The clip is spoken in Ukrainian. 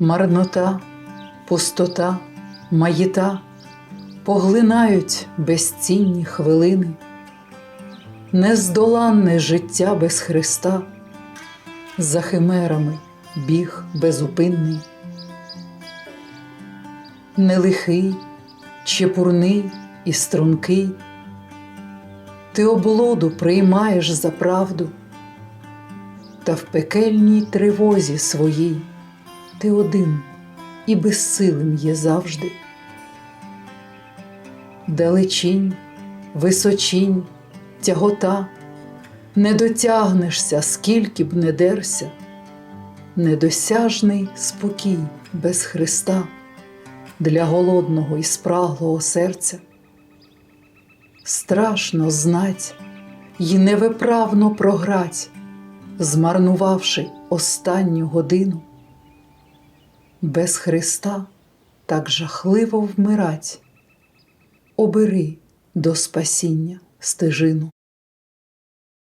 марнота, пустота, маєта поглинають безцінні хвилини, нездоланне життя без Христа, за химерами біг безупинний, нелихий, чепурний і стрункий, ти облоду приймаєш за правду, та в пекельній тривозі своїй ти один і безсилим є завжди. Далечінь, височінь, тягота, не дотягнешся, скільки б не дерся, недосяжний спокій без Христа для голодного і спраглого серця. Страшно знать й невиправно програть, змарнувавши останню годину. Без Христа так жахливо вмирать, обери до спасіння стежину.